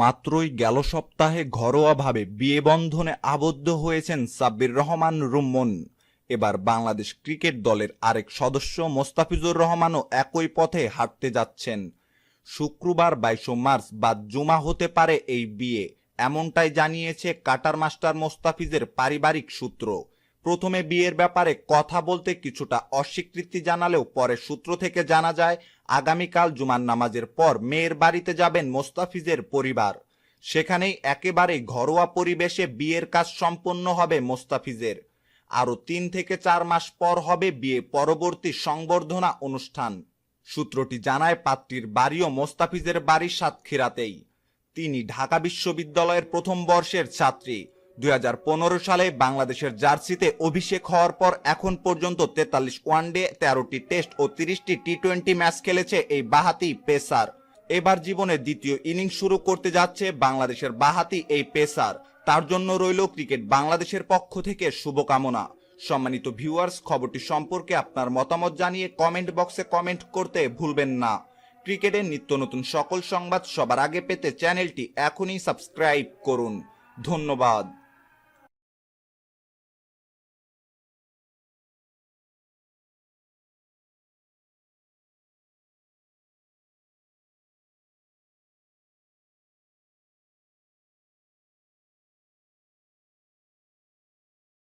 মাত্রই গেল সপ্তাহে ঘরোয়াভাবে বিয়ে বন্ধনে আবদ্ধ হয়েছেন সাব্বির রহমান রুম্মন। এবার বাংলাদেশ ক্রিকেট দলের আরেক সদস্য মোস্তাফিজুর রহমানও একই পথে হাঁটতে যাচ্ছেন। শুক্রবার বাইশে মার্চ বা জুমা হতে পারে এই বিয়ে, এমনটাই জানিয়েছে কাটার মাস্টার মোস্তাফিজের পারিবারিক সূত্র। প্রথমে বিয়ের ব্যাপারে কথা বলতে কিছুটা অস্বীকৃতি জানালেও পরে সূত্র থেকে জানা যায়, আগামীকাল জুমার নামাজের পর মেয়ের বাড়িতে যাবেন মোস্তাফিজের পরিবার। সেখানেই একেবারে ঘরোয়া পরিবেশে বিয়ের কাজ সম্পন্ন হবে মোস্তাফিজের। আরও তিন থেকে চার মাস পর হবে বিয়ে পরবর্তী সংবর্ধনা অনুষ্ঠান। সূত্রটি জানায়, পাত্রীর বাড়িও মোস্তাফিজের বাড়ির সাতক্ষীরাতেই। তিনি ঢাকা বিশ্ববিদ্যালয়ের প্রথম বর্ষের ছাত্রী। দুই হাজার পনেরো সালে বাংলাদেশের জার্সিতে অভিষেক হওয়ার পর এখন পর্যন্ত তেতাল্লিশ ওয়ানডে, তেরোটি টেস্ট ও তিরিশটি টি টোয়েন্টি ম্যাচ খেলেছে এই বাহাতি পেসার। এবার জীবনে দ্বিতীয় ইনিংস শুরু করতে যাচ্ছে বাংলাদেশের বাহাতি এই পেসার। তার জন্য রইল ক্রিকেট বাংলাদেশের পক্ষ থেকে শুভকামনা। সম্মানিত ভিউয়ার্স, খবরটি সম্পর্কে আপনার মতামত জানিয়ে কমেন্ট বক্সে কমেন্ট করতে ভুলবেন না। ক্রিকেটের নিত্য নতুন সকল সংবাদ সবার আগে পেতে চ্যানেলটি এখনই সাবস্ক্রাইব করুন। ধন্যবাদ।